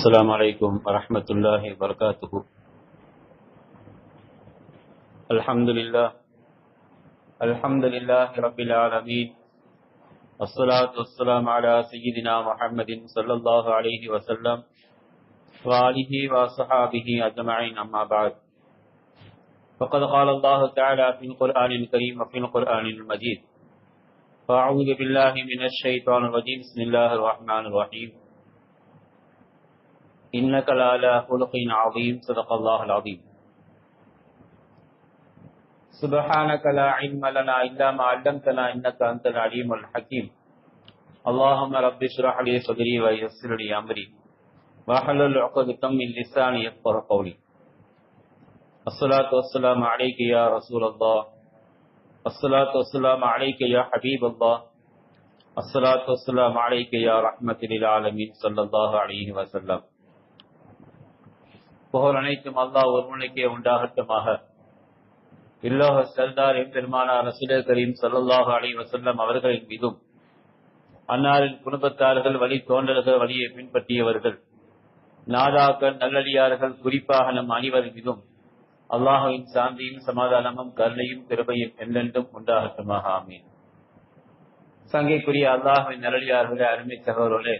السلام عليكم ورحمة الله وبركاته الحمد لله الحمد لله رب العالمين والصلاة والسلام على سيدنا محمد صلى الله عليه وسلم وآله وصحابه أجمعين أما بعد۔ فقد قال الله تعالى في القرآن الكريم وفي القرآن المجيد فأعوذ بالله من الشيطان الرجيم بسم الله الرحمن الرحيم إنك لعلى خلق عظيم صدق الله العظيم. سبحانك لا علم لنا إلا ما علمتنا إنك أنت العليم الحكيم. اللهم رب اشرح لي صدري ويسر لي أمري. واحلل عقدة من لساني يفقه قولي. الصلاة والسلام عليك يا رسول الله. الصلاة والسلام عليك يا حبيب الله. الصلاة والسلام عليك يا رحمة للعالمين صلى الله عليه وسلم. புகழ் அனைத்தும் அல்லாஹ் ஒருமுனைக்கே உண்டாகட்டுமாக. இல்லோக செல்தார் எம்பெருமானார் ரசூல் கரீம் சல்லாஹ் அலி வசல்லம் அவர்களின் மீதும் அன்னாரின் குடும்பத்தார்கள் வழி தோன்றல்கள் வழியை பின்பற்றியவர்கள் நாதாக்கள் நல்லடியார்கள் குறிப்பாக நம் அனைவரின் மீதும் அல்லாஹுவின் சாந்தியும் சமாதானமும் கருணையும் கிருபையும் என்றென்றும் உண்டாகட்டுமாக. ஆமீன். சங்கைக்குரிய அல்லாஹுவின் நல்லடியார்களே அருமை சகோதரர்களே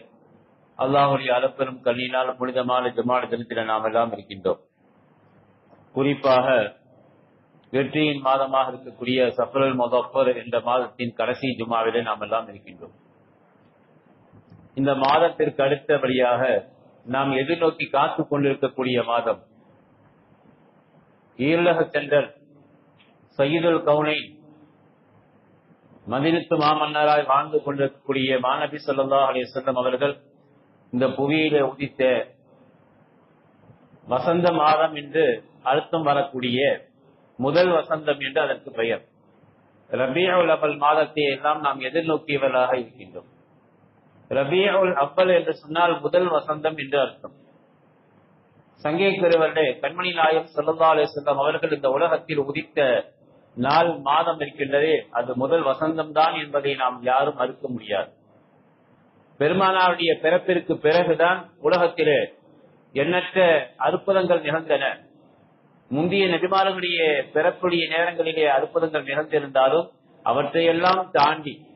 அல்லாஹுடைய அளப்பெரும் கல்லினால் புனிதமான ஜமாட தினத்தில நாம் எல்லாம் இருக்கின்றோம். குறிப்பாக வெற்றியின் மாதமாக இருக்கக்கூடிய சஃபரல் முதப்பர் என்ற மாதத்தின் கடைசி ஜுமாவிலே நாம் எல்லாம் இருக்கின்றோம். இந்த மாதத்திற்கு அடுத்தபடியாக நாம் எதிர்நோக்கி காத்து கொண்டிருக்கக்கூடிய மாதம் ஈரலக சென்றல் சையீதுல் கவுனை மதினத்து மாமன்னராய் வாழ்ந்து கொண்டிருக்கக்கூடிய மாநபி சொல்லா அலிசல்லம் அவர்கள் இந்த புவியில உதித்த வசந்த மாதம் என்று அர்த்தம் வரக்கூடிய முதல் வசந்தம் என்று அதற்கு பெயர். ரபியுல் அபல் மாதத்தை எல்லாம் நாம் எதிர்நோக்கியவர்களாக இருக்கின்றோம். ரபியுல் அப்பல் என்று சொன்னால் முதல் வசந்தம் என்று அர்த்தம். சங்கே கண்மணி நாயம் சொல்லா செல்லம் அவர்கள் இந்த உலகத்தில் உதித்த நாள் மாதம் இருக்கின்றதே அது முதல் வசந்தம் தான் என்பதை நாம் யாரும் மறுக்க முடியாது. பெருமானாருடைய பிறப்பிற்கு பிறகுதான் உலகத்திலே எண்ணற்ற அற்புதங்கள் நிகழ்ந்தன. முந்தைய நெடுமாறுடைய பிறப்புடைய நேரங்களிலே அற்புதங்கள் நிகழ்ந்திருந்தாலும் அவற்றையெல்லாம் தாண்டி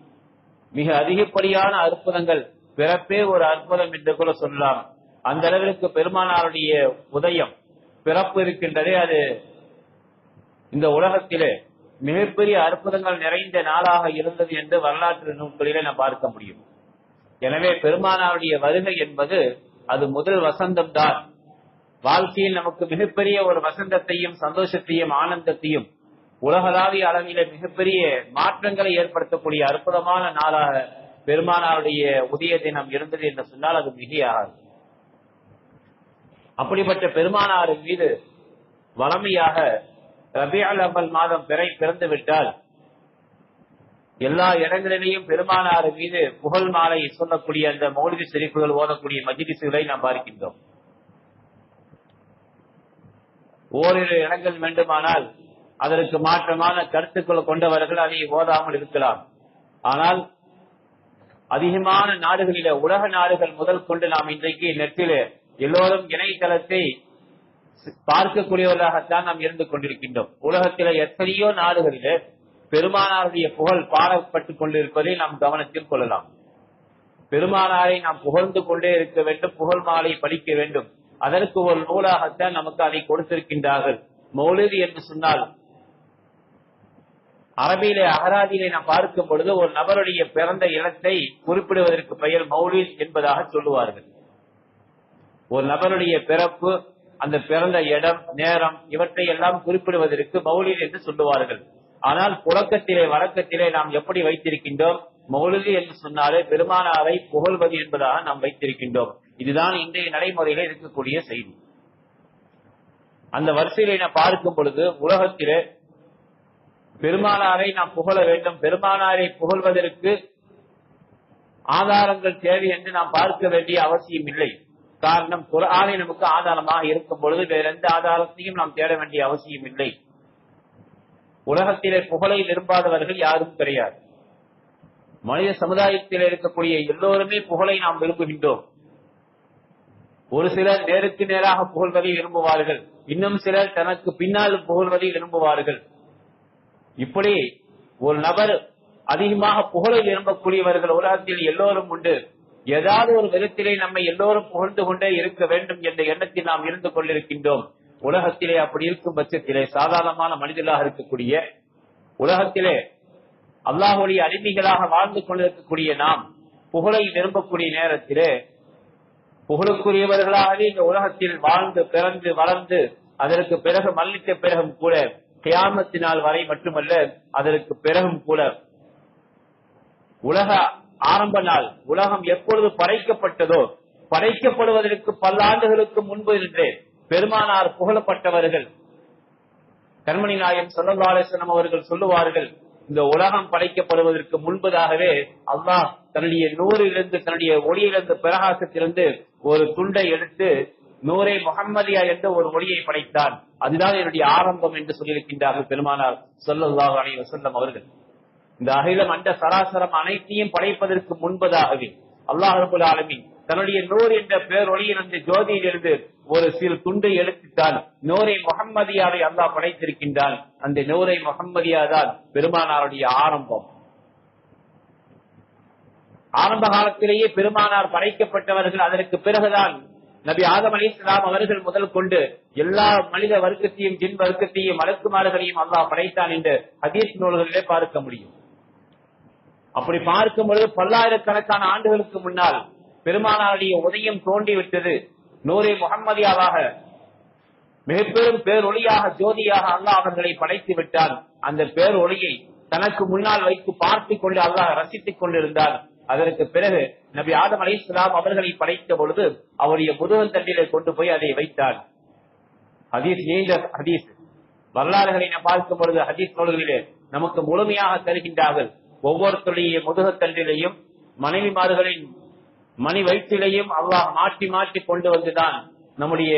மிக அதிகப்படியான அற்புதங்கள் பிறப்பே ஒரு அற்புதம் என்று கூட சொல்லலாம். அந்த அளவிற்கு பெருமானாருடைய உதயம் பிறப்பு இருக்கின்றதே அது இந்த உலகத்திலே மிகப்பெரிய அற்புதங்கள் நிறைந்த நாளாக இருந்தது என்று வரலாற்று நூல்களிலே நாம் பார்க்க முடியும். எனவே பெருமானாருடைய வருகை என்பது அது முதல் வசந்தம் தான் வாழ்க்கையில் நமக்கு மிகப்பெரிய ஒரு வசந்தத்தையும் சந்தோஷத்தையும் ஆனந்தத்தையும் உலகளாவிய அளவில மிகப்பெரிய மாற்றங்களை ஏற்படுத்தக்கூடிய அற்புதமான நாளாக பெருமானாருடைய உதய தினம் இருந்தது என்று சொன்னால் அது மிகையாகாது. அப்படிப்பட்ட பெருமானாரின் மீது வளமையாக ரபியால் அமல் மாதம் பிறை பிறந்து விட்டால் எல்லா இடங்களிலேயும் பெருமானார் மீது புகழ் மாலை சொல்லக்கூடிய அந்த மௌலிக சிரிப்புகள் ஓதக்கூடிய மஜிலிசுகளை நாம் பார்க்கின்றோம். ஓரிரு இடங்கள் வேண்டுமானால் அதற்கு மாற்றமான கருத்துக்கள் கொண்டவர்கள் அதை ஓதாமல் இருக்கலாம். ஆனால் அதிகமான நாடுகளில உலக நாடுகள் முதல் கொண்டு நாம் இன்றைக்கு நெற்றில எல்லோரும் இணையதளத்தை பார்க்கக்கூடியவர்களாகத்தான் நாம் இருந்து கொண்டிருக்கின்றோம். உலகத்தில எத்தனையோ நாடுகளிலே பெருமானாருடைய புகழ் பாடப்பட்டுக் கொண்டிருப்பதை நாம் கவனத்தில் கொள்ளலாம். பெருமானாரை நாம் புகழ்ந்து கொண்டே இருக்க வேண்டும் புகழ் மாலை படிக்க வேண்டும். அதற்கு ஒரு நூலாகத்தான் நமக்கு அதை கொடுத்திருக்கின்றார்கள். மௌலிது என்று சொன்னால் அரபியிலே அகராதியிலே நாம் பார்க்கும் பொழுது ஒரு நபருடைய பிறந்த இடத்தை குறிப்பிடுவதற்கு பெயர் மௌலித் என்பதாக சொல்லுவார்கள். ஒரு நபருடைய பிறப்பு அந்த பிறந்த இடம் நேரம் இவற்றை எல்லாம் குறிப்பிடுவதற்கு மௌலித் என்று சொல்லுவார்கள். ஆனால் புழக்கத்திலே வழக்கத்திலே நாம் எப்படி வைத்திருக்கின்றோம்? மௌலிது என்று சொன்னாலே பெருமானாரை புகழ்வது என்பதாக நாம் வைத்திருக்கின்றோம். இதுதான் இன்றைய நடைமுறையில இருக்கக்கூடிய செய்தி. அந்த வரிசையில நாம் பார்க்கும் பொழுது உலகத்திலே பெருமானாரை நாம் புகழ வேண்டும். பெருமானாரை புகழ்வதற்கு ஆதாரங்கள் தேவை என்று நாம் பார்க்க வேண்டிய அவசியம் இல்லை. காரணம் குரானை நமக்கு ஆதாரமாக இருக்கும் பொழுது வேற எந்த ஆதாரத்தையும் நாம் தேட வேண்டிய அவசியம் இல்லை. உலகத்திலே புகழை விரும்பாதவர்கள் யாரும் கிடையாது. மனித சமுதாயத்தில் இருக்கக்கூடிய எல்லோருமே புகழை நாம் விரும்புகின்றோம். ஒரு சிலர் நேருக்கு நேராக புகழ்வதை விரும்புவார்கள். இன்னும் சிலர் தனக்கு பின்னால் புகழ்வதை விரும்புவார்கள். இப்படி ஒரு நபர் அதிகமாக புகழை விரும்பக்கூடியவர்கள் உலகத்தில் எல்லோரும் உண்டு. ஏதாவது ஒரு விதத்திலே நம்மை எல்லோரும் புகழ்ந்து கொண்டே இருக்க வேண்டும் என்ற எண்ணத்தில் நாம் இருந்து கொண்டிருக்கின்றோம். உலகத்திலே அப்படி இருக்கும் பட்சத்திலே சாதாரணமான மனிதர்களாக இருக்கக்கூடிய உலகத்திலே அல்லாஹுடைய அடிமைகளாக வாழ்ந்து கொண்டிருக்கக்கூடிய நாம் புகழை விரும்பக்கூடிய நேரத்திலே புகழுக்குரியவர்களாகவே இந்த உலகத்தில் வாழ்ந்து பிறந்து வளர்ந்து அதற்கு பிறகு மல்லித்த பிறகும் கூட கியாமத்தினால் வரை மட்டுமல்ல அதற்கு பிறகும் கூட உலக ஆரம்ப நாள் உலகம் எப்பொழுது படைக்கப்பட்டதோ படைக்கப்படுவதற்கு பல்லாண்டுகளுக்கு முன்பு இருந்தே பெருமானார் புகழப்பட்டவர்கள். கண்மணி நாயம் சொல்லலாலேசனம் அவர்கள் சொல்லுவார்கள் இந்த உலகம் படைக்கப்படுவதற்கு முன்பதாகவே அல்லாஹ் தன்னுடைய நூறிலிருந்து தன்னுடைய ஒளியிலிருந்து பிரகாசத்திலிருந்து ஒரு துண்டை எடுத்து நூரே முகம்மதியா என்ற ஒரு ஒளியை படைத்தான். அதுதான் என்னுடைய ஆரம்பம் என்று சொல்லியிருக்கின்றார்கள் பெருமானார் சொல்லல்லாஹ் அலி வசல்லம் அவர்கள். இந்த அகிலம் அண்ட சராசரம் அனைத்தையும் படைப்பதற்கு முன்பதாகவே அல்லாஹ் ரபுல் ஆலமின் தன்னுடைய நூர் என்ற பேரொழியில் அந்த ஜோதியிலிருந்து ஒரு சிறு துண்டை எடுத்துத்தான் நூரை முகம்மதியாவை அல்லாஹ் படைத்திருக்கின்றான். அந்த நூரை முகம்மதியா தான் பெருமானாருடைய ஆரம்பம். ஆரம்ப காலத்திலேயே பெருமானார் படைக்கப்பட்டவர்கள் அதற்கு பிறகுதான் நபி ஆதம் அலி இஸ்லாம் அவர்கள் முதல் கொண்டு எல்லா மனித வர்க்கத்தையும் ஜின் வர்க்கத்தையும் மலக்குமார்களையும் அல்லாஹ் படைத்தான் என்று ஹதீஸ் நூல்களிலே பார்க்க முடியும். அப்படி பார்க்கும் பொழுது பல்லாயிரக்கணக்கான ஆண்டுகளுக்கு முன்னால் பெருமானாருடைய உதயம் தோண்டிவிட்டது நூறே முகம்மதியாவாக மிகப்பெரும் பேரொளியாக ஜோதியாக அல்லாஹ் அவர்களை படைத்து விட்டான். அந்த பேரொளியை தனக்கு முன்னால் வைத்து பார்த்துக் கொண்டு அல்லாஹ் ரசித்துக் கொண்டிருந்தார். அதற்கு பிறகு நபி ஆதம் அலி இஸ்லாம் அவர்களை படைத்த பொழுது அவருடைய முதுகந்தண்டிலே கொண்டு போய் அதை வைத்தார். ஹதீஸ் நீண்ட ஹதீஸ். வரலாறுகளை நாம் பார்க்கும் பொழுது ஹதீஸ் நூல்களிலே நமக்கு முழுமையாக தருகின்றார்கள். ஒவ்வொருத்தருடைய முதுகத்தண்டிலையும் மனைவிமார்களின் மணி வயிற்றிலையும் அல்லாஹ் மாற்றி மாற்றி கொண்டு வந்துதான் நம்முடைய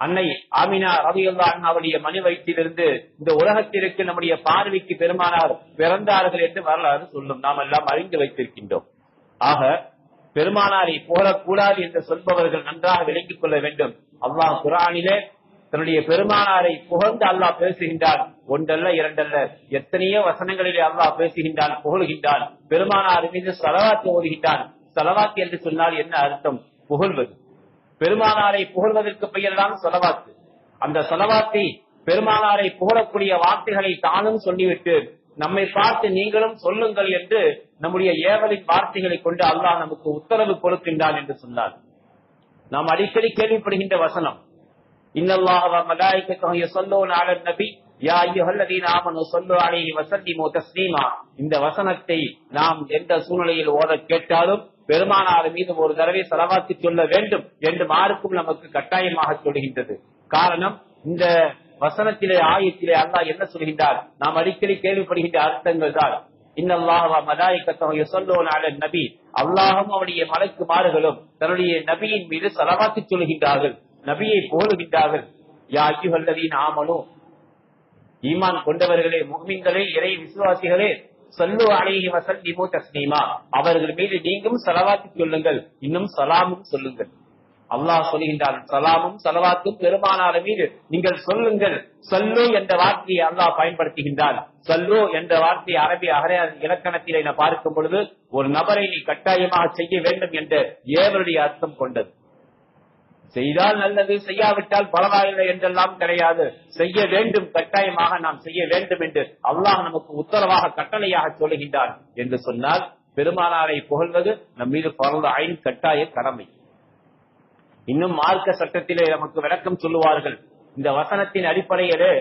அன்னை ஆமினா ரவியுல்லா அண்ணாவுடைய மணி வயிற்றிலிருந்து இந்த உலகத்திற்கு நம்முடைய பார்வைக்கு பெருமானார் பிறந்தார்கள் என்று வரலாறு சொல்லும். நாம் எல்லாம் அறிந்து வைத்திருக்கின்றோம். ஆக பெருமானாரை போகக்கூடாது என்று சொல்பவர்கள் நன்றாக விளங்கிக் கொள்ள வேண்டும். அல்லாஹ் குரானிலே தன்னுடைய பெருமானாரை புகழ்ந்து அல்லாஹ் பேசுகின்றான். ஒன்றல்ல இரண்டல்ல எத்தனையோ வசனங்களிலே அல்லாஹ் பேசுகின்றான் புகழ்கின்றான். பெருமானார் மீது சலவாத்து ஓதுகின்றான். செலவாத்து என்று சொன்னால் என்ன அர்த்தம்? புகழ்வது. பெருமானாரை புகழ்வதற்கு பெயர்தான் செலவாத்து. அந்த சொலவாத்தை பெருமானாரை புகழக்கூடிய வார்த்தைகளை தானும் சொல்லிவிட்டு நம்மை பார்த்து நீங்களும் சொல்லுங்கள் என்று நம்முடைய ஏவலின் வார்த்தைகளை கொண்டு அல்லாஹ் நமக்கு உத்தரவு கொடுக்கின்றான் என்று சொன்னார். நாம் அடிக்கடி கேள்விப்படுகின்ற வசனம். இன்னல்லாஹ அலன் நபி யா இந்த வசனத்தை நாம் எந்த சூழ்நிலையில் ஓத கேட்டாலும் பெருமானார் மீது ஒரு தடவை செலவாக்கி சொல்ல வேண்டும் என்று மாறுக்கும் நமக்கு கட்டாயமாக சொல்கின்றது காரணம் இந்த வசனத்திலே ஆயத்திலே அல்லா என்ன சொல்கின்றார்? நாம் அடிக்கடி கேள்விப்படுகின்ற அர்த்தங்கள் தான். நபி. அல்லாஹும் அவருடைய மலக்குமார்களும் தன்னுடைய நபியின் மீது செலவாக்கி சொல்கின்றார்கள் நபியை புகழுகின்றார்கள் யா ஐயுஹல்லதீன ஆமனு. ஈமான் கொண்டவர்களே முகமின்களே இறை விசுவாசிகளே சல்லு அலைஹி வஸல்லிமு தஸ்லீமா அவர்கள் மீது நீங்களும் சலவாத்து சொல்லுங்கள். இன்னும் சலாமும் சொல்லுங்கள். அல்லாஹ் சொல்கின்றான் சலாமும் சலவாத்தும் பெருமானார் மீது நீங்கள் சொல்லுங்கள். சல்லு என்ற வார்த்தையை அல்லாஹ் பயன்படுத்துகின்றான். சல்லு என்ற வார்த்தையை அரபி அகர இலக்கணத்திலே என பார்க்கும் பொழுது ஒரு நபரை நீ கட்டாயமாக செய்ய வேண்டும் என்ற ஏவருடைய அர்த்தம் கொண்டது. செய்தால் நல்லது செய்யாவிட்டால் பலவாயில்லை என்றெல்லாம் கிடையாது. செய்ய வேண்டும் கட்டாயமாக நாம் செய்ய வேண்டும் என்று அல்லாஹ் நமக்கு உத்தரவாக கட்டளையாக சொல்லுகின்றான் என்று சொன்னால் பெருமானாரை புகழ்வது நம் மீது பரந்த ஐன் கட்டாய கடமை. இன்னும் மார்க்க சட்டத்திலே நமக்கு விளக்கம் சொல்லுவார்கள். இந்த வசனத்தின் அடிப்படையிலே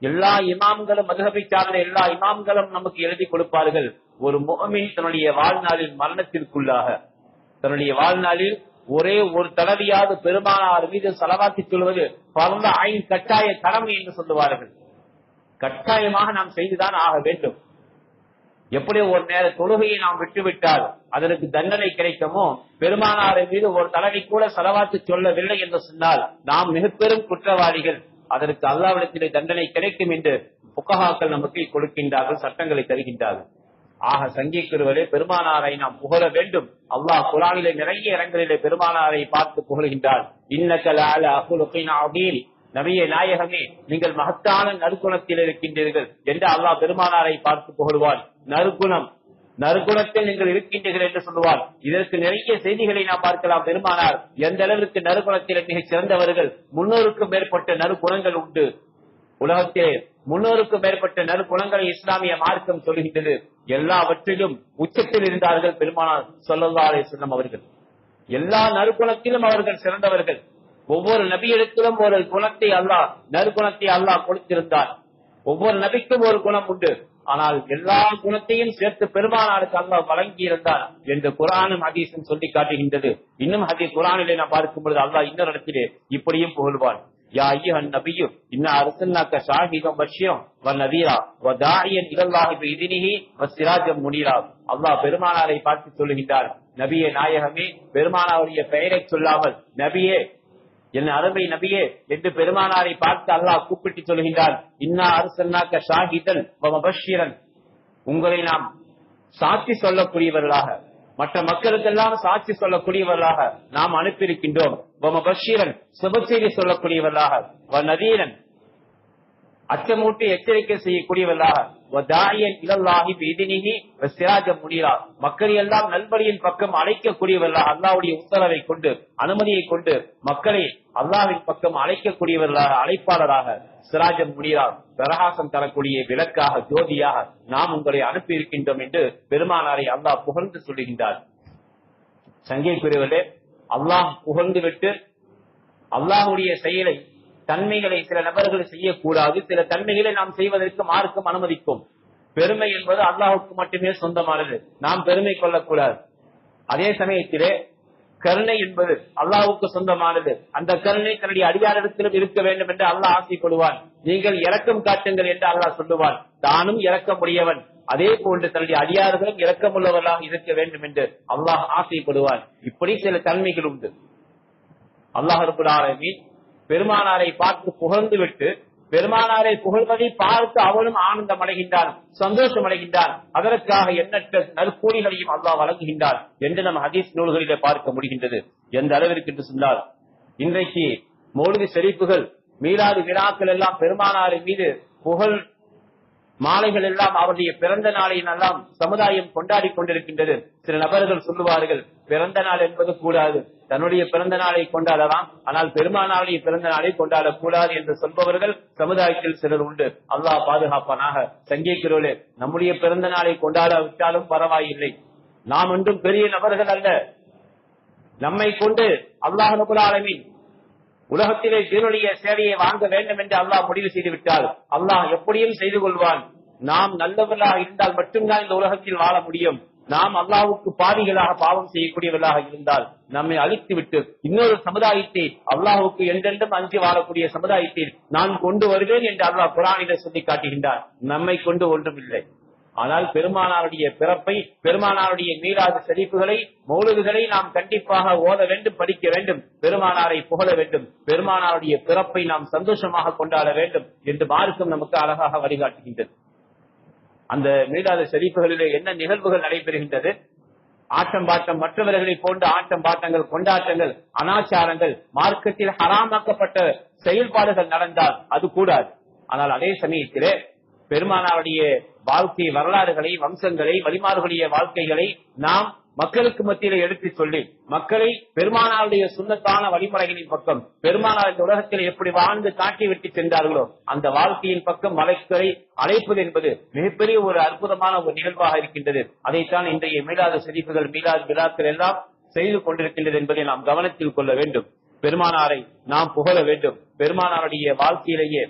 எல்லா இமாம்களும் மதுகபை சார்ந்த எல்லா இமாம்களும் நமக்கு எழுதி கொடுப்பார்கள். ஒரு முகமின் தன்னுடைய வாழ்நாளில் மரணத்திற்குள்ளாக. தன்னுடைய வாழ்நாளில் ஒரே ஒரு தடவையாவது பெருமானார் மீது செலவாக்கி சொல்வது பரந்த ஐன் கட்டாய கடமை என்று சொல்லுவார்கள். கட்டாயமாக நாம் செய்துதான் ஆக வேண்டும். எப்படி ஒரு நேர தொழுகையை நாம் விட்டுவிட்டால் அதற்கு தண்டனை கிடைக்குமோ பெருமானாரை மீது ஒரு தலைவி கூட செலவாத்து சொல்லவில்லை என்று சொன்னால் நாம் மிக பெரும் குற்றவாளிகள். அதற்கு அல்லாவிடத்திலே தண்டனை கிடைக்கும் என்று புக்கஹாக்கள் நமக்கு கொடுக்கின்றார்கள் சட்டங்களை தருகின்றார்கள். ஆக சங்கிக்குருவரே பெருமானாரை நாம் புகழ வேண்டும். அல்லாஹ் குரானிலே நிறைய இடங்களிலே பெருமானாரை பார்த்து புகழ்கின்றார். இன்னக்கல அகுலுக்கின் நபிய நாயகமே நீங்கள் மகத்தான நறுக்குணத்தில் இருக்கின்றீர்கள் என்று அல்லாஹ் பெருமானாரை பார்த்து புகழ்வார். நறுக்குணம் நறுகுணத்தில் நீங்கள் இருக்கின்றீர்கள் என்று சொல்லுவார். இதற்கு நிறைய செய்திகளை நாம் பார்க்கலாம். பெருமானார் எந்த அளவிற்கு நறுகுணத்தில் மிகச் சிறந்தவர்கள்? முன்னூறுக்கும் மேற்பட்ட நறுகுணங்கள் உண்டு. உலகத்திலே முன்னூறுக்கும் மேற்பட்ட நறுகுணங்களை இஸ்லாமிய மார்க்கம் சொல்கின்றது. எல்லாவற்றிலும் உச்சத்தில் இருந்தார்கள் பெருமானார் சொல்லல்லா சொன்னம் அவர்கள். எல்லா நறுகுணத்திலும் அவர்கள் சிறந்தவர்கள். ஒவ்வொரு நபியிடத்திலும் ஒரு குணத்தை அல்லாஹ் நறுக்குணத்தை அல்லாஹ் கொடுத்திருந்தார். ஒவ்வொரு நபிக்கும் ஒரு குணம் உண்டு. ஆனால் எல்லா குணத்தையும் சேர்த்து பெருமானாருக்கு அல்லாஹ் வழங்கி இருந்தார் என்று குரானும் ஹதீஸும் சொல்லி காட்டுகின்றது. இன்னும் ஹதீஸ் குரானிலே நான் பார்க்கும் பொழுது அல்லாஹ் இன்னொரு இடத்திலே இப்படியும் புகழ்வான் யா ஐயன் நபியு இன்ன அரசன்னாக்க ஷாஹிதம் பஷ்யம் வ நதீரா வ தாயன் இலல்லாஹி பிஇذنஹி வ சிராஜம் முனீரா அல்லாஹ் பெருமானாரை பார்த்து சொல்லுகின்றார் நபியே நாயகமே பெருமானாருடைய பெயரை சொல்லாமல் நபியே என் அருமை நபியே என்று பெருமானாரை பார்த்து அல்லாஹ் கூப்பிட்டு சொல்கின்றார் இன்னா அரசன்னாக்க ஷாஹிதன் பஷீரன் உங்களை நாம் சாட்சி சொல்லக்கூடியவர்களாக மற்ற மக்களுக்கெல்லாம் சாட்சி சொல்லக்கூடியவர்களாக நாம் அனுப்பியிருக்கின்றோம். பஷீரன் சொல்லக்கூடியவர்களாக. வ நதீரன் அச்சமூட்டி எச்சரிக்கை செய்யக்கூடியவர்களாக மக்கள் எல்லாம் நல்வழியின் பக்கம் அழைக்கக்கூடியவர்களாக அல்லாவுடைய உத்தரவை கொண்டு அனுமதியை கொண்டு மக்களை அல்லாவின் பக்கம் அழைக்கக்கூடியவர்களாக அழைப்பாளராக சிராஜம் முடியார் பிரகாசம் தரக்கூடிய விளக்காக ஜோதியாக நாம் உங்களை அனுப்பி இருக்கின்றோம் என்று பெருமானாரை அல்லாஹ் புகழ்ந்து சொல்லுகின்றார். சங்கை பிரிவர்களே அல்லாஹ் புகழ்ந்து விட்டு அல்லாஹுடைய செயலை தன்மைகளை சில நபர்கள் செய்யக்கூடாது சில தன்மைகளை நாம் செய்வதற்கு மார்க்கம் அனுமதிக்கும். பெருமை என்பது அல்லாஹுக்கு மட்டுமே சொந்தமானது. நாம் பெருமை கொள்ளக்கூடாது. அதே சமயத்திலே கருணை என்பது அல்லாஹுக்கு சொந்தமானது. அந்த கருணை தன்னுடைய அடியாரத்திலும் இருக்க வேண்டும் என்று அல்லாஹ் ஆசைப்படுவான். நீங்கள் இறக்கம் காட்டுங்கள் என்று அல்லாஹ் சொல்லுவான். தானும் இறக்க முடியவன் அதே போன்று தன்னுடைய அடியார்களும் இறக்கமுள்ளவர்களாக இருக்க வேண்டும் என்று அல்லாஹ் ஆசைப்படுவான். இப்படி சில தன்மைகள் உண்டு. அல்லாஹ் மீன் பெருமானாரை பார்த்து புகழ்ந்து விட்டு பெருமானாரை புகழ்வதை பார்த்து அவளும் ஆனந்தம் அடைகின்றான் சந்தோஷம் அடைகின்றான் அதற்காக எண்ணற்ற நற்கூலிகளையும் அல்லா வழங்குகின்றார் என்று நம் ஹதீஸ் நூல்களிலே பார்க்க முடிகின்றது எந்த அளவிற்கு என்று சொன்னால் இன்றைக்கு மௌலிக செழிப்புகள் மீளாது விழாக்கள் எல்லாம் பெருமானாரின் மீது புகழ் மாலைகள் எல்லாம் அவருடைய பிறந்த நாளின் எல்லாம் சமுதாயம் கொண்டாடி கொண்டிருக்கின்றது. சில நபர்கள் சொல்லுவார்கள் பிறந்த நாள் என்பது கூடாது. தன்னுடைய பிறந்த நாளை கொண்டாடலாம். ஆனால் பெருமானாருடைய பிறந்த நாளை கொண்டாடக்கூடாது என்று சொல்பவர்கள் சமுதாயத்தில் சிலர் உண்டு. அல்லாஹ் பாதுகாப்பானாக. சங்கீக்கிறோலே நம்முடைய பிறந்த நாளை கொண்டாடாவிட்டாலும் பரவாயில்லை. நாம் ஒன்றும் பெரிய நபர்கள் அல்ல. நம்மை கொண்டு அல்லாஹ் நபுலாலமின் உலகத்திலே இதனுடைய சேவையை வாங்க வேண்டும் என்று அல்லாஹ் முடிவு செய்து விட்டால் அல்லாஹ் எப்படியும் செய்து கொள்வான். நாம் நல்லவர்களாக இருந்தால் மட்டும்தான் இந்த உலகத்தில் வாழ முடியும். நாம் அல்லாவுக்கு பாதிகளாக பாவம் செய்யக்கூடியவர்களாக இருந்தால் நம்மை அழித்து விட்டு இன்னொரு சமுதாயத்தை அல்லாஹுக்கு என்றென்றும் அஞ்சு வாழக்கூடிய சமுதாயத்தில் நான் கொண்டு வருவேன் என்று அல்லாஹ் குரானில சொல்லி காட்டுகின்றார். நம்மை கொண்டு ஒன்றும் இல்லை. ஆனால் பெருமானாருடைய பிறப்பை பெருமானாருடைய மீளாத செழிப்புகளை மௌலுதுகளை நாம் கண்டிப்பாக ஓத வேண்டும் படிக்க வேண்டும். பெருமானாரை புகழ வேண்டும். பெருமானாருடைய பிறப்பை நாம் சந்தோஷமாக கொண்டாட வேண்டும் என்று மார்க்கம் நமக்கு அழகாக வழிகாட்டுகின்றது. அந்த மீளாத செழிப்புகளிலே என்ன நிகழ்வுகள் நடைபெறுகின்றது? ஆட்டம் பாட்டம் மற்றவர்களை போன்ற ஆட்டம் பாட்டங்கள் கொண்டாட்டங்கள் அனாச்சாரங்கள் மார்க்கத்தில் ஹராமாக்கப்பட்ட செயல்பாடுகள் நடந்தால் அது கூடாது. ஆனால் அதே சமயத்திலே பெருமானாருடைய வாழ்க்கை வரலாறுகளை வம்சங்களை வழிமாறுகளுடைய வாழ்க்கைகளை நாம் மக்களுக்கு மத்தியில எடுத்து சொல்லி மக்களை பெருமானாருடைய சுண்ணத்தான வழிமுறைகளின் பக்கம் பெருமானார் இந்த உலகத்தில் எப்படி வாழ்ந்து காட்டி விட்டு சென்றார்களோ அந்த வாழ்க்கையின் பக்கம் மலைக்களை அழைப்பது என்பது மிகப்பெரிய ஒரு அற்புதமான ஒரு நிகழ்வாக இருக்கின்றது. அதைத்தான் இன்றைய மீளாத செழிப்புகள் மீளாத விழாக்கள் எல்லாம் செய்து கொண்டிருக்கின்றது என்பதை நாம் கவனத்தில் கொள்ள வேண்டும். பெருமானாரை நாம் புகழ வேண்டும். பெருமானாருடைய வாழ்க்கையிலேயே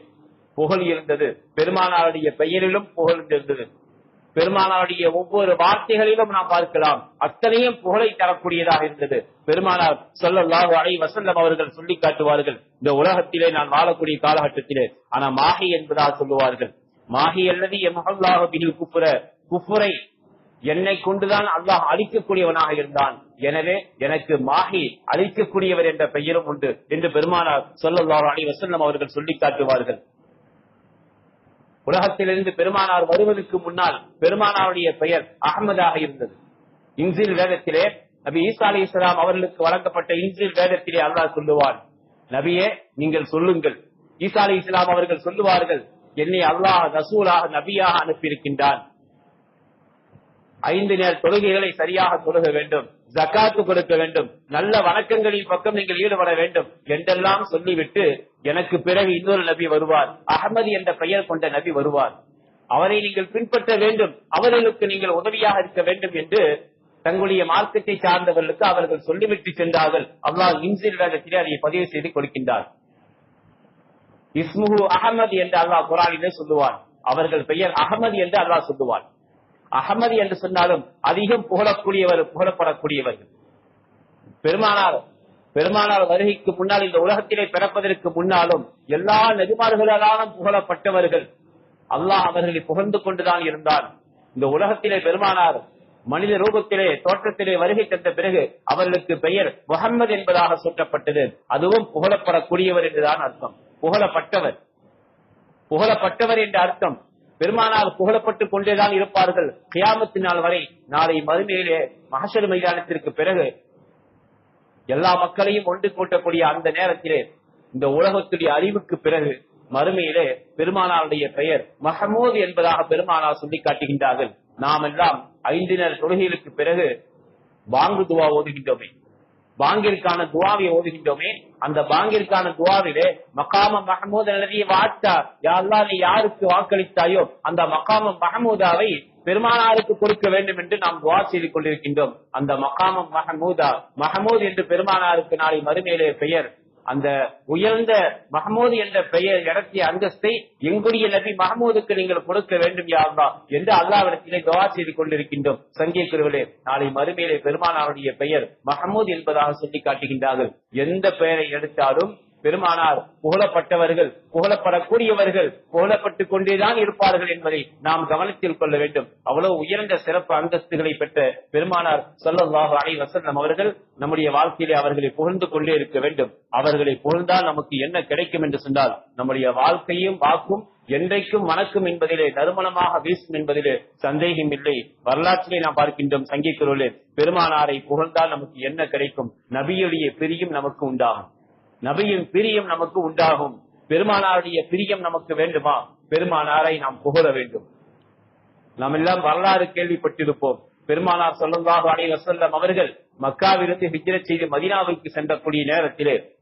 புகழ் இருந்தது. பெருமானாருடைய பெயரிலும் புகழ் இருந்தது. பெருமானாருடைய ஒவ்வொரு வார்த்தைகளிலும் நாம் பார்க்கலாம். அத்தனையும் புகழை தரக்கூடியதாக இருந்தது. பெருமானார் சொல்லல்லாஹு அலை வசந்தம் அவர்கள் சொல்லி காட்டுவார்கள் இந்த உலகத்திலே நான் வாழக்கூடிய காலகட்டத்திலே. ஆனா மாஹி என்பதாக சொல்லுவார்கள். மாஹி அல்லது எமஹல்லாஹு பிஹில் குப்புற குப்புரை என்னை கொண்டுதான் அல்லாஹ் அழிக்கக்கூடியவனாக இருந்தான். எனவே எனக்கு மாஹி அழிக்கக்கூடியவர் என்ற பெயரும் உண்டு என்று பெருமானார் சொல்லல்லாஹு அலை வசந்தம் அவர்கள் சொல்லி காட்டுவார்கள். உலகத்திலிருந்து பெருமானார் வருவதற்கு முன்னால் பெருமானாருடைய பெயர் அகமதாக இருந்தது. இன்சில் வேதத்திலே நபி ஈசா அலி இஸ்லாம் அவர்களுக்கு வழங்கப்பட்ட இன்சில் வேதத்திலே அல்லாஹ் சொல்லுவார் நபியே நீங்கள் சொல்லுங்கள். ஈசா அலி இஸ்லாம் அவர்கள் சொல்லுவார்கள் என்னை அல்லாஹ் ரசூலாக நபியாக அனுப்பியிருக்கின்றான். ஐந்து நேர தொழுகைகளை சரியாக தொழுக வேண்டும். ஜக்காத்து கொடுக்க வேண்டும். நல்ல வணக்கங்களின் பக்கம் நீங்கள் ஈடுபட வேண்டும் என்றெல்லாம் சொல்லிவிட்டு எனக்கு பிறகு இன்னொரு நபி வருவார். அகமது என்ற பெயர் கொண்ட நபி வருவார். அவரை நீங்கள் பின்பற்ற வேண்டும். அவர்களுக்கு நீங்கள் உதவியாக இருக்க வேண்டும் என்று தங்களுடைய மார்க்கத்தை சார்ந்தவர்களுக்கு அவர்கள் சொல்லிவிட்டு சென்றார்கள். அல்லாஹ் இன்சில் அதை பதிவு செய்து கொடுக்கின்றார். இஸ்முஹு அகமது என்று அல்லாஹ் குரானிலே சொல்லுவான் அவர்கள் பெயர் அகமது என்று அல்லாஹ் சொல்லுவான் அகமது என்று சொன்னாலும் அதிகம் புகழக்கூடியவர் புகழப்படக்கூடியவர்கள் பெருமானார் பெருமானார் வருகைக்கு முன்னால் இந்த உலகத்திலே பிறப்பதற்கு முன்னாலும் எல்லா நெறிமார்களாலும் புகழப்பட்டவர்கள். அல்லாஹ் அவர்களை புகழ்ந்து கொண்டுதான் இருந்தார் இந்த உலகத்திலே பெருமானார் மனித ரூபத்திலே தோற்றத்திலே வருகை தந்த பிறகு அவர்களுக்கு பெயர் முகம்மது என்பதாக சூட்டப்பட்டது. அதுவும் புகழப்படக்கூடியவர் என்றுதான் அர்த்தம். புகழப்பட்டவர். புகழப்பட்டவர் என்ற அர்த்தம். பெருமானார் புகழப்பட்டுக் கொண்டேதான் இருப்பார்கள். கியாமத்து நாள் வரை நாளை மறுமையிலே மகசர் மைதானத்திற்கு பிறகு எல்லா மக்களையும் ஒன்று கூட்டக்கூடிய அந்த நேரத்திலே இந்த உலகத்துடைய அறிவுக்கு பிறகு மறுமையிலே பெருமானாருடைய பெயர் மஹமூத் என்பதாக பெருமானார் சொல்லி காட்டுகின்றார்கள். நாம் எல்லாம் ஐந்து தொழுகைகளுக்கு பிறகு வாங்குதுவா ஓதுகின்றோமே. பாங்கிற்கான துவாவை ஓதுகின்றோமே அந்த பாங்கிற்கான துவாவிலே மகாம மஹமூத் அல்லது வாட்டா யாரெல்லாம் நீ யாருக்கு வாக்களித்தாயோ அந்த மகாம மஹமூதாவை பெருமானாருக்கு கொடுக்க வேண்டும் என்று நாம் துவா செய்து கொண்டிருக்கின்றோம். அந்த மகாமம் மஹமூதா மஹமூத் என்று பெருமானாருக்கு நாளை மறுமையிலே பெயர். அந்த உயர்ந்த மஹமூது என்ற பெயர் இடத்திய அந்தஸ்தை எங்குடைய நபி மஹமூதுக்கு நீங்கள் கொடுக்க வேண்டும் யாருந்தா என்று அல்லாவிடத்திலே துவா செய்து கொண்டிருக்கின்றோம். சங்கீக்குருவிலே நாளை மறுமையிலே பெருமானாருடைய பெயர் மஹமூத் என்பதாக சொல்லி காட்டுகின்றார்கள். எந்த பெயரை எடுத்தாலும் பெருமானார் புகழப்பட்டவர்கள் புகழப்படக்கூடியவர்கள் புகழப்பட்டுக் கொண்டேதான் இருப்பார்கள் என்பதை நாம் கவனத்தில் கொள்ள வேண்டும். அவ்வளவு உயர்ந்த சிறப்பு அந்தஸ்துகளை பெற்ற பெருமானார் சொல்லல்லாஹு அலை வசந்தம் அவர்கள் நம்முடைய வாழ்க்கையிலே அவர்களை புகழ்ந்து கொண்டே இருக்க வேண்டும். அவர்களை புகழ்ந்தால் நமக்கு என்ன கிடைக்கும் என்று சொன்னால் நம்முடைய வாழ்க்கையும் வாக்கும் என்றைக்கும் மணக்கும் என்பதிலே நறுமணமாக வீசும் என்பதிலே சந்தேகம் இல்லை. வரலாற்றிலே நாம் பார்க்கின்றோம் சங்கிக்கிறோம் பெருமானாரை புகழ்ந்தால் நமக்கு என்ன கிடைக்கும்? நபியுடைய பிரியும் நமக்கு உண்டாகும். நபியின் பிரியம் நமக்கு உண்டாகும். பெருமானாருடைய பிரியம் நமக்கு வேண்டுமா? பெருமானாரை நாம் புகழ வேண்டும். நாம் எல்லாம் வரலாறு கேள்விப்பட்டிருப்போம். பெருமானார் சொல்லந்தாக அலை வசல்லம் அவர்கள் மக்காவிலிருந்து ஹிஜ்ரத் செய்து மதினாவிற்கு சென்றக்கூடிய நேரத்திலே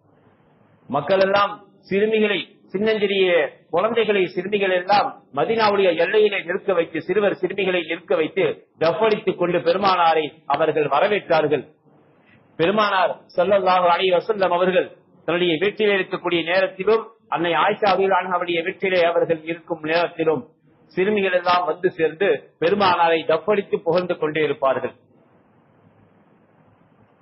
மக்கள் எல்லாம் சிறுமிகளை சின்னஞ்சிறிய குழந்தைகளை சிறுமிகள் எல்லாம் மதினாவுடைய எல்லையிலே நிற்க வைத்து சிறுவர் சிறுமிகளை நிற்க வைத்து டஃபடித்துக் கொண்டு பெருமானாரை அவர்கள் வரவேற்றார்கள். பெருமானார் சொல்லல்லாஹு அலி வசல்லம் அவர்கள் தன்னுடைய வீட்டிலே இருக்கக்கூடிய நேரத்திலும் அன்னை ஆயிஷாவில் அவருடைய வீட்டிலே அவர்கள் இருக்கும் நேரத்திலும் சிறுமிகள் எல்லாம் வந்து சேர்ந்து பெருமானாரை தப்பளித்து புகழ்ந்து கொண்டே இருப்பார்கள்.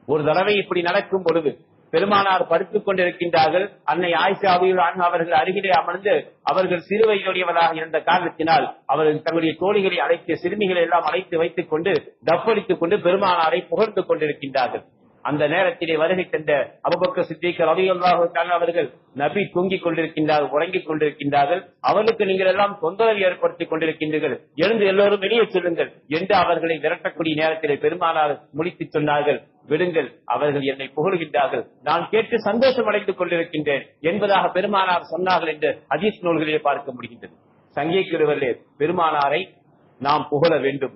ஒரு தடவை இப்படி நடக்கும் பொழுது பெருமானார் படுத்துக் கொண்டிருக்கின்றார்கள். அன்னை ஆயிஷாவில் அவர்கள் அருகிலே அமர்ந்து அவர்கள் சிறுவையுடையவராக இருந்த காரணத்தினால் அவர்கள் தங்களுடைய தோழிகளை அழைத்து சிறுமிகளை எல்லாம் அழைத்து வைத்துக் கொண்டு தப்பளித்துக் கொண்டு பெருமானாரை புகழ்ந்து கொண்டிருக்கின்றார்கள். அந்த நேரத்திலே வருகை தந்த அபுபக்க சித்திக் ரவியல்லாஹு அவர்கள் நபி தூங்கிக் கொண்டிருக்கின்றார்கள் உறங்கிக் கொண்டிருக்கின்றார்கள். அவர்களுக்கு நீங்கள் எல்லாம் தொந்தரவு ஏற்படுத்திக் கொண்டிருக்கின்றீர்கள். எழுந்து எல்லோரும் வெளியே செல்லுங்கள் என்று அவர்களை விரட்டக்கூடிய நேரத்திலே பெருமானார் முடித்து சொன்னார்கள். விடுங்கள் அவர்கள் என்னை புகழ்கின்றார்கள். நான் கேட்டு சந்தோஷம் அடைந்து கொண்டிருக்கின்றேன் என்பதாக பெருமானார் சொன்னார்கள் என்று அஜீஸ் நூல்களிலே பார்க்க முடிகின்றது. சங்கீக்கிருவர்களே பெருமானாரை நாம் புகழ வேண்டும்.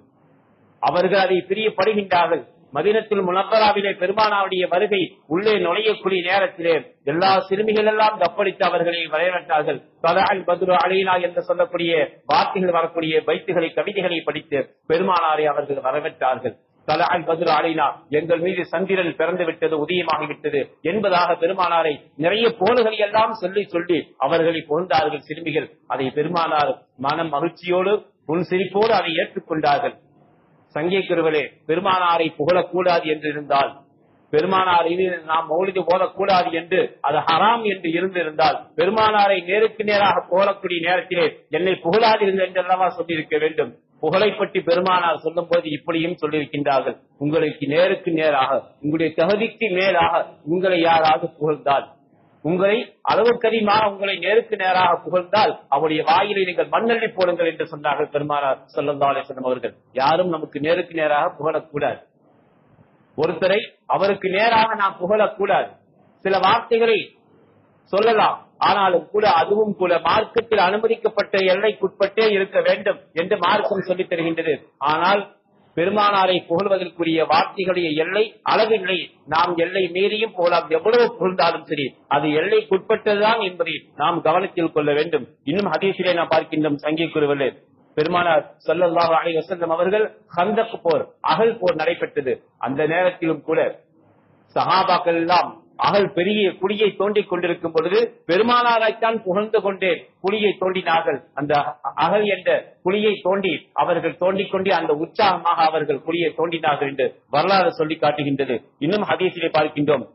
அவர்கள் அதை பிரியப்படுகின்றார்கள். மதினத்தில் முனப்பராவிலே பெருமானாவுடைய வருகை உள்ளே நுழையக்கூடிய நேரத்திலே எல்லா சிறுமிகள் எல்லாம் தப்பளித்து அவர்களை வரவேற்றார்கள். சலால் பதுரு அலீனா என்று சொல்லக்கூடிய வார்த்தைகள் வரக்கூடிய பைத்துகளை கவிதைகளை படித்து பெருமானாரை அவர்கள் வரவேற்றார்கள். சலால் பதில் அலீனா எங்கள் மீது சந்திரன் பிறந்து விட்டது உதயமாகிவிட்டது என்பதாக பெருமானாரை நிறைய போல்களை எல்லாம் சொல்லி சொல்லி அவர்களை புகழ்ந்தார்கள் சிறுமிகள். அதை பெருமானார் மனம் மகிழ்ச்சியோடு உன் சிரிப்போடு அதை ஏற்றுக்கொண்டார்கள். சங்கீக்கிருவலே பெருமானாரை புகழக்கூடாது என்று இருந்தால் பெருமானார் இது நாம் மௌலிது போதக்கூடாது என்று அது ஹராம் என்று இருந்திருந்தால் பெருமானாரை நேருக்கு நேராக போகக்கூடிய நேரத்திலே என்னை புகழாதீர்கள் என்றெல்லாம் சொல்லியிருக்க வேண்டும். புகழை பற்றி பெருமானார் சொல்லும் போது இப்படியும் சொல்லியிருக்கின்றார்கள். உங்களுக்கு நேருக்கு நேராக உங்களுடைய தகுதிக்கு மேலாக உங்களை யாராவது புகழ்ந்தால் உங்களை அளவுக்கதிகமாக உங்களை நேருக்கு நேராக புகழ்ந்தால் அவருடைய வாயிலை நீங்கள் மண்ணள்ளி போடுங்கள் என்று சொன்னார்கள் பெருமானார் சொல்லல்லா சொன்னவர்கள் அவர்கள். யாரும் நமக்கு நேருக்கு நேராக புகழக்கூடாது. ஒருத்தரை அவருக்கு நேராக நாம் புகழக்கூடாது. சில வார்த்தைகளை சொல்லலாம். ஆனாலும் கூட அதுவும் கூட மார்க்கத்தில் அனுமதிக்கப்பட்ட எல்லைக்குட்பட்டே இருக்க வேண்டும் என்று மார்க்கம் சொல்லித் தருகின்றது. ஆனால் பெருமானாரை புகழ்வதற்குரிய வார்த்தைகளுடைய எல்லை அளவில்லை நாம் எல்லை மீறியும் போகலாம் எவ்வளவு புகழ்ந்தாலும் சரி அது எல்லைக்குட்பட்டதுதான் என்பதை நாம் கவனத்தில் கொள்ள வேண்டும். இன்னும் ஹதீஸிலே நாம் பார்க்கின்றோம் சங்கி குருவலே பெருமானார் சொல்லல்லாஹு அலைஹி வசந்தம் அவர்கள் ஹந்தக் போர் அகல் போர் நடைபெற்றது. அந்த நேரத்திலும் கூட சகாபாக்கள் எல்லாம் அகல் பெரிய குழியை தோண்டிக் கொண்டிருக்கும் பொழுது பெருமானாரைத்தான் புகழ்ந்து கொண்டே குழியை தோண்டினார்கள். அந்த அகல் என்ற குழியை தோண்டி அவர்கள் தோண்டிக் கொண்டே அந்த உற்சாகமாக அவர்கள் குழியை தோண்டினார்கள் என்று வரலாறு சொல்லி காட்டுகின்றது. இன்னும் ஹதீசிலே பார்க்கின்றோம்.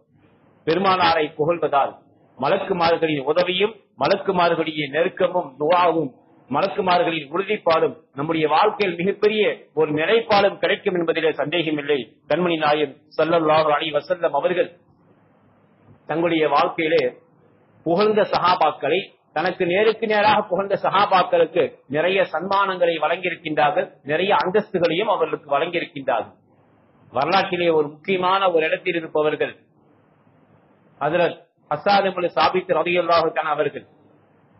பெருமானாரை புகழ்வதால் மலக்குமார்களின் உதவியும் மலக்குமார்களுடைய நெருக்கமும் துவாவும் மலக்குமார்களின் உறுதிப்பாடும் நம்முடைய வாழ்க்கையில் மிகப்பெரிய ஒரு நிலைப்பாடும் கிடைக்கும் என்பதிலே சந்தேகமில்லை. கண்மணி நாயன் சல்லல்லாஹு அலி வசல்லம் அவர்கள் தங்களுடைய வாழ்க்கையிலே புகழ்ந்த சகாபாக்களை தனக்கு நேருக்கு நேராக புகழ்ந்த சகாபாக்களுக்கு நிறைய சன்மானங்களை வழங்கியிருக்கின்றார்கள் நிறைய அந்தஸ்துகளையும் அவர்களுக்கு வழங்கியிருக்கின்றார்கள். வரலாற்றிலே ஒரு முக்கியமான ஒரு இடத்தில் இருப்பவர்கள் அதில் ஹசாதமுல் சாபித்து ரதியுல்லாஹுக்கான அவர்கள்.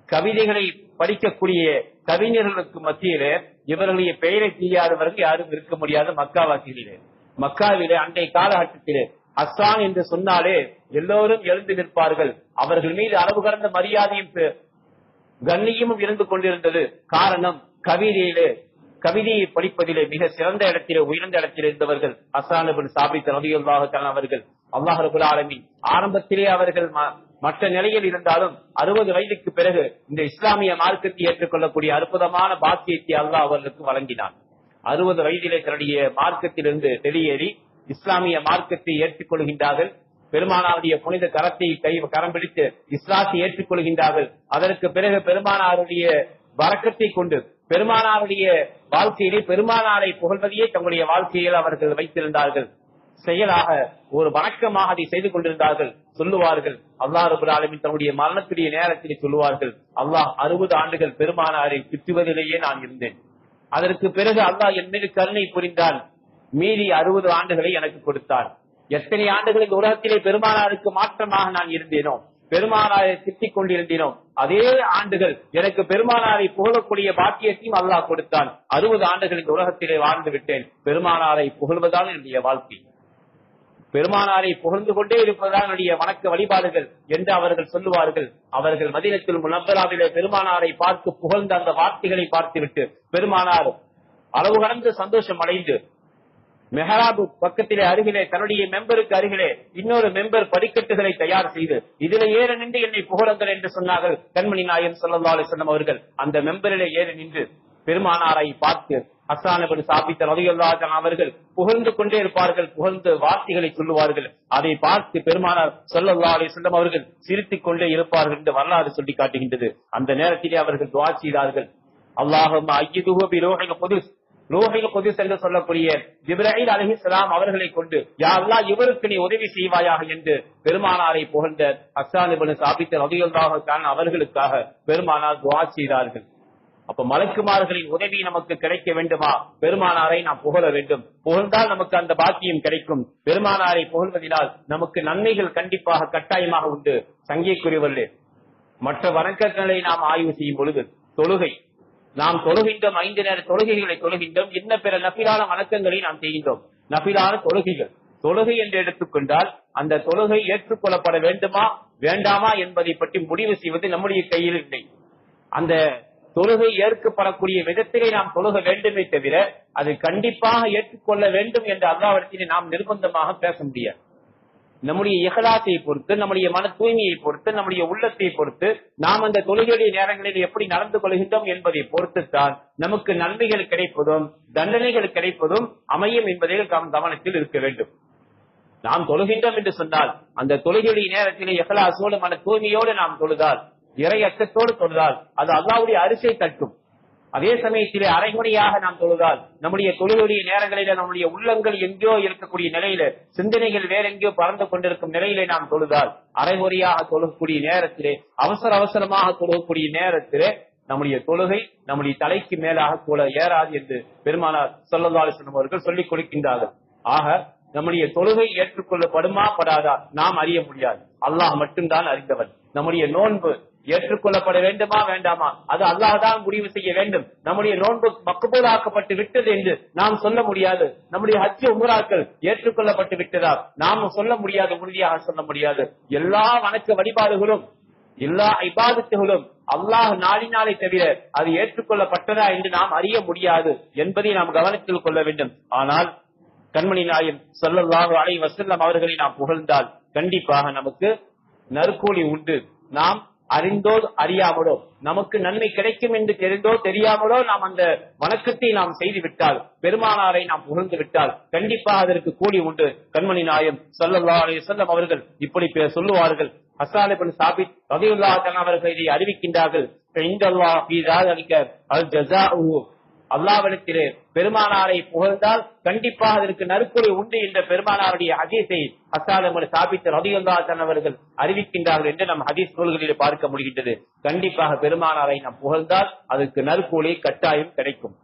கவிதைகளை படிக்கக்கூடிய கவிஞர்களுக்கு மத்தியிலே இவர்களுடைய பெயரை தெரியாதவர்கள் யாரும் இருக்க முடியாத மக்காவாசிகளிலே மக்காவிலே அன்றைய காலகட்டத்திலே ஹஸ்ஸான் என்று சொன்னாலே எல்லோரும் எழுந்து நிற்பார்கள். அவர்கள் மீது அளவு கடந்த மரியாதையும் கண்ணியமும் இருந்து கொண்டிருந்தது. காரணம் கவிதையிலே கவிதையை படிப்பதிலே மிக சிறந்த இடத்திலே உயர்ந்த இடத்தில் இருந்தவர்கள் அசானபின் சாபித்த சாபித் அவர்கள். அல்லாஹ் ஆலமி ஆரம்பத்திலே அவர்கள் ம- மற்ற நிலையில் இருந்தாலும் அறுபது வயதுக்கு பிறகு இந்த இஸ்லாமிய மார்க்கத்தை ஏற்றுக்கொள்ளக்கூடிய அற்புதமான பாக்கியத்தை அல்லாஹ் அவர்களுக்கு வழங்கினான். அறுபது வயதிலே தன்னுடைய மார்க்கத்திலிருந்து வெளியேறி இஸ்லாமிய மார்க்கத்தை ஏற்றுக்கொள்கின்றார்கள். பெருமானாருடைய புனித கரத்தை கை கரம் பிடித்து இஸ்லாத்தை ஏற்றுக்கொள்கின்றார்கள். அதற்கு பிறகு பெருமானாருடைய வரக்கத்தை கொண்டு பெருமானாருடைய வாழ்க்கையிலே பெருமானாரை புகழ்வதையே தங்களுடைய வாழ்க்கையில் அவர்கள் வைத்திருந்தார்கள். செயலாக ஒரு வணக்கமாக அதை செய்து கொண்டிருந்தார்கள். சொல்லுவார்கள். அல்லாஹ் ரபுல் தன்னுடைய மரணத்துடைய நேரத்திலே சொல்லுவார்கள். அல்லாஹ் அறுபது ஆண்டுகள் பெருமானாரை சுற்றுவதிலேயே நான் இருந்தேன். அதற்கு பிறகு அல்லாஹ் என் மீது கருணை புரிந்தான் மீதி அறுபது ஆண்டுகளை எனக்கு கொடுத்தான் எத்தனை ஆண்டுகள் இந்த உலகத்திலே பெருமானாருக்கு மாற்றமாக நான் இருந்தேனோ பெருமானாரை திட்டிக் கொண்டிருந்தேனோ அதே ஆண்டுகள் எனக்கு பெருமானாரை புகழக்கூடிய பாக்கியத்தையும் அல்லாஹ் கொடுத்தான். அறுபது ஆண்டுகள் இந்த உலகத்திலே வாழ்ந்து விட்டேன். பெருமானாரை புகழ்வதால் என்னுடைய வாழ்க்கை. பெருமானாரை புகழ்ந்து கொண்டே இருப்பதுதான் என்னுடைய வணக்க வழிபாடுகள் என்று அவர்கள் சொல்லுவார்கள். அவர்கள் மதினத்தில் முனப்பராவிலே பெருமானாரை பார்த்து புகழ்ந்த அந்த வார்த்தைகளை பார்த்துவிட்டு பெருமானார் அளவு கடந்து சந்தோஷம் அடைந்து மெஹராபு பக்கத்திலே அருகிலே தன்னுடைய மெம்பருக்கு அருகிலே இன்னொரு மெம்பர் படிக்கட்டுகளை தயார் செய்து இதுல ஏற நின்று என்னை புகழுங்கள் என்று சொன்னார்கள் கண்மணி நாயன் சொல்லல்லா அலிஸ்லம் அவர்கள். அந்த மெம்பரிலே ஏற நின்று பெருமானாரை பார்த்து ஹசானபடி சாபித்த ரவியல்லாதன் அவர்கள் புகழ்ந்து கொண்டே இருப்பார்கள் புகழ்ந்து வார்த்தைகளை சொல்லுவார்கள். அதை பார்த்து பெருமானார் சொல்லல்லா அலிஸ்லம் அவர்கள் சிரித்துக் கொண்டே இருப்பார்கள் என்று வரலாறு சொல்லி காட்டுகின்றது. அந்த நேரத்திலே அவர்கள் துவா செய்தார்கள். அல்லாஹும் ஐயுதுஹு பிரோஹில் குதுஸ் ரூஹில் குதிஸ் என்று சொல்லக்கூடிய அலஹி சலாம் அவர்களை கொண்டு யாரெல்லாம் இவருக்கு நீ உதவி செய்வாயாக என்று பெருமானாரை புகழ்ந்த அஸ்ஸான் சாபித்த சாபித் அவர்களுக்காக பெருமானார் துவா செய்தார்கள். அப்ப மலக்குமார்களின் உதவி நமக்கு கிடைக்க வேண்டுமா? பெருமானாரை நாம் புகழ வேண்டும். புகழ்ந்தால் நமக்கு அந்த பாக்கியம் கிடைக்கும். பெருமானாரை புகழ்வதினால் நமக்கு நன்மைகள் கண்டிப்பாக கட்டாயமாக உண்டு. சங்கியக்குரியவர்களே மற்ற வணக்கங்களை நாம் ஆய்வு செய்யும் பொழுது தொழுகை நாம் தொழுகின்றோம் ஐந்து நேர தொழுகைகளை தொழுகின்றோம் இன்ன பிற நபிலான வணக்கங்களை நாம் செய்கின்றோம்? நபிலான தொழுகைகள். தொழுகை என்று எடுத்துக்கொண்டால் அந்த தொழுகை ஏற்றுக்கொள்ளப்பட வேண்டுமா வேண்டாமா என்பதை பற்றி முடிவு செய்வது நம்முடைய கையில் இல்லை. அந்த தொழுகை ஏற்கப்படக்கூடிய விதத்திலே நாம் தொழுக வேண்டுமே தவிர அது கண்டிப்பாக ஏற்றுக்கொள்ள வேண்டும் என்ற அல்லாவிடத்திலே நாம் நிர்பந்தமாக பேச முடியாது. நம்முடைய இகலாசையை பொறுத்து நம்முடைய மன தூய்மையை பொறுத்து நம்முடைய உள்ளத்தை பொறுத்து நாம் அந்த தொழுகையுடைய நேரங்களில் எப்படி நடந்து கொள்கின்றோம் என்பதை பொறுத்துத்தான் நமக்கு நன்மைகள் கிடைப்பதும் தண்டனைகள் கிடைப்பதும் அமையும் என்பதில் நாம் கவனத்தில் இருக்க வேண்டும். நாம் தொழுகின்றோம் என்று சொன்னால் அந்த தொழுகையுடைய நேரத்திலே எகலாசோடு மன தூய்மையோடு நாம் தொழுதால் இறை அச்சத்தோடு தொழுதால் அது அல்லாவுடைய அரிசை தட்டும். அதே சமயத்திலே அரைகுறையாக நாம் தொழுதால் நம்முடைய தொழுகுடைய நேரங்களில நம்முடைய உள்ளங்கள் எங்கேயோ இருக்கக்கூடிய நிலையில சிந்தனைகள் வேற எங்கேயோ பறந்து கொண்டிருக்கும் நிலையிலே நாம் தொழுதால் அரைகுறையாக தொழுகக்கூடிய நேரத்திலே அவசர அவசரமாக தொழுகக்கூடிய நேரத்திலே நம்முடைய தொழுகை நம்முடைய தலைக்கு மேலாக கூட ஏறாது என்று பெருமானார் சொல்லதாலிசனம் அவர்கள் சொல்லிக் கொடுக்கின்றார்கள். ஆக நம்முடைய தொழுகை ஏற்றுக்கொள்ளப்படுமா படாதா நாம் அறிய முடியாது. அல்லாஹ் மட்டும்தான் அறிந்தவன். நம்முடைய நோன்பு ஏற்றுக்கொள்ளப்பட வேண்டுமா வேண்டாமா? அது அல்லாஹ் முடிவு செய்ய வேண்டும். நம்முடைய நோன்பு மக்குபூலாக்கப்பட்டு விட்டது என்று நாம் சொல்ல முடியாது. நம்முடைய ஹஜ் உமராக்கள் ஏற்றுக்கொள்ளப்பட்டு விட்டதா? நாம் சொல்ல முடியாது உறுதியாக சொல்ல முடியாது. எல்லா வணக்க வழிபாடுகளும் எல்லா ஐபாதத்துகளும் அல்லாஹ் நாளினாலே தவிர அது ஏற்றுக்கொள்ளப்பட்டதா என்று நாம் அறிய முடியாது என்பதை நாம் கவனத்தில் கொள்ள வேண்டும். ஆனால் கண்மணி நாயன் சொல்லல்லாஹு அலை வசல்லம் அவர்களை நாம் புகழ்ந்தால் கண்டிப்பாக நமக்கு நற்கூலி உண்டு. நாம் அறிந்தோ அறியாமலோ? நமக்கு நன்மை கிடைக்கும் என்று தெரிந்தோ தெரியாமலோ நாம் அந்த வணக்கத்தை நாம் செய்து விட்டால் பெருமானாரை நாம் புகழ்ந்து விட்டால் கண்டிப்பாக அதற்கு கூலி உண்டு. கண்மணி நாயம் சல்லா செல்லம் அவர்கள் இப்படி சொல்லுவார்கள். அசாலிபின் சாபித் ரதியுல்லா அவர்கள் இதை அறிவிக்கின்றார்கள். இந்த அல்லாஹ் அளிக்க அல் ஜசா அல்லாவிடத்திலே பெருமானாரை புகழ்ந்தால் கண்டிப்பாக அதற்கு நறுக்குறை உண்டு என்ற பெருமானாருடைய ஹதீஸை ஹசாலமன் சாபித்து ரதியுல்லா அவர்கள் அறிவிக்கின்றார்கள் என்று நம் ஹதீஸ் நூல்களிலே பார்க்க முடிகின்றது. கண்டிப்பாக பெருமானாரை நாம் புகழ்ந்தால் அதற்கு நற்கூலி கட்டாயம் கிடைக்கும்.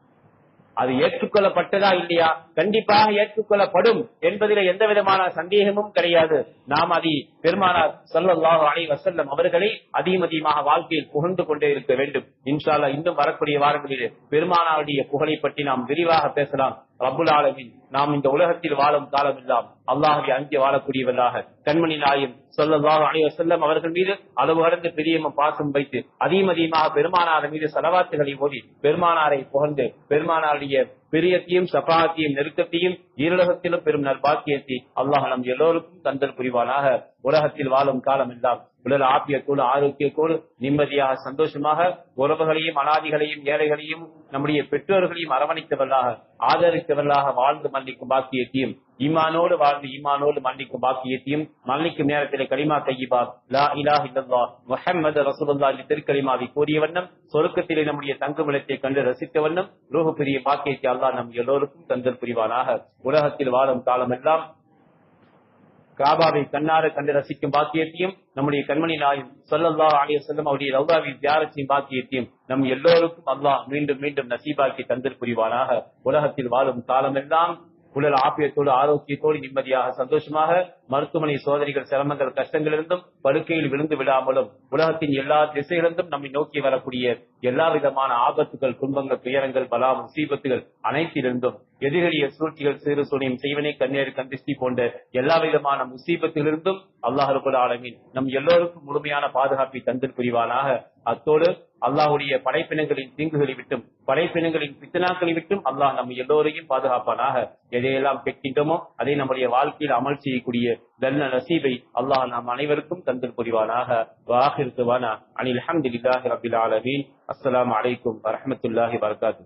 அது ஏற்றுக்கொள்ளப்பட்டதா இல்லையா? கண்டிப்பாக ஏற்றுக்கொள்ளப்படும் என்பதில எந்த விதமான சந்தேகமும் கிடையாது. நாம் அதை பெருமானார் சல்லாஹ் அலைஹி வசல்லம் அவர்களை அதிகம் அதிகமாக வாழ்க்கையில் புகழ்ந்து கொண்டே இருக்க வேண்டும். இன்ஷால்லா இன்னும் வரக்கூடிய வாரங்களில் பெருமானாருடைய புகழை பற்றி நாம் விரிவாக பேசலாம். ரபுல் ஆலமின். நாம் இந்த உலகத்தில் வாழும் காலம் எல்லாம் அல்லாஹை அங்கே வாழக்கூடியவர்களாக. கண்மணி நாயும் ஸல்லல்லாஹு அலைஹி செல்லம் அவர்கள் மீது அளவு கடந்து பெரியம பாசம் வைத்து அதிகம் அதிகமாக பெருமானார் மீது செலவாத்துகளை ஓடி பெருமானாரை புகழ்ந்து பெருமானாருடைய பிரியத்தையும் சபாத்தையும் நெருக்கத்தையும் ஈரலகத்திலும் பெரும் நற்பாக்கியத்தை அல்லாஹ் நம் எல்லோருக்கும் தந்தல் புரிவானாக. உலகத்தில் வாழும் காலம் எல்லாம் உடல் ஆப்பியத்தோடு ஆரோக்கியத்தோடு நிம்மதியாக சந்தோஷமாக உறவுகளையும் அனாதிகளையும் ஏழைகளையும் நம்முடைய பெற்றோர்களையும் அரவணைத்தவர்களாக ஆதரித்தவர்களாக வாழ்ந்து மன்னிக்கும் பாக்கியத்தையும் ஈமானோடு வாழ்ந்து ஈமானோடு மன்னிக்கும் பாக்கியத்தையும் மன்னிக்கும் நேரத்திலே கலிமா தையிபா லா இல்லல்லா முஹம்மது என்ற திருக்கலிமாவை கூறிய வண்ணம் சொருக்கத்திலே நம்முடைய தங்குமிடத்தை கண்டு ரசித்த வண்ணம் ரூஹு பெரிய பாக்கியத்தை அல்லாஹ் நம் எல்லோருக்கும் தந்தல் புரிவானாக. உலகத்தில் வாழும் காலமெல்லாம் காபாவை கண்ணார கண்டு ரசிக்கும் பாக்கியத்தையும் நம்முடைய கண்மணி நாயும் சொல்லல்லா ஆலய செல்லும் அவருடைய ரவுதாவை தியாரத்தையும் பாக்கியத்தையும் நம் எல்லோருக்கும் அல்லாஹ் மீண்டும் மீண்டும் நசீபாக்கி தந்தல் புரிவானாக. உலகத்தில் வாழும் காலமெல்லாம் உடல் ஆப்பியத்தோடு ஆரோக்கியத்தோடு நிம்மதியாக சந்தோஷமாக மருத்துவமனை சோதனைகள் சிரமங்கள் கஷ்டங்களிலிருந்தும் படுக்கையில் விழுந்து விடாமலும் உலகத்தின் எல்லா திசையிலிருந்தும் நம்மை நோக்கி வரக்கூடிய எல்லா விதமான ஆபத்துகள் துன்பங்கள் துயரங்கள் பலா முசீபத்துகள் அனைத்திலிருந்தும் எதிரிகளிய சூழ்ச்சிகள் சிறு சூனியம் செய்வனை கண்ணீர் கந்திஷ்டி போன்ற எல்லா விதமான முசீபத்திலிருந்தும் அல்லாஹ் ரபுல் நம் எல்லோருக்கும் முழுமையான பாதுகாப்பை தந்தில் புரிவானாக. அத்தோடு அல்லாஹுடைய படைப்பினங்களின் தீங்குகளை விட்டும் படைப்பினங்களின் பித்தனாக்களை விட்டும் அல்லாஹ் நம்ம எல்லோரையும் பாதுகாப்பானாக. எதையெல்லாம் கேட்கின்றோமோ அதை நம்முடைய வாழ்க்கையில் அமல் செய்யக்கூடிய தன்ன நசீபை அல்லாஹ் நாம் அனைவருக்கும் தந்தில் புரிவானாக. வாஹிர் அனில் அஹமதுல்லாஹி ரபில் ஆலமீன். அஸ்லாம் அலைக்கும் வரமத்துல்லாஹி வரகாத்து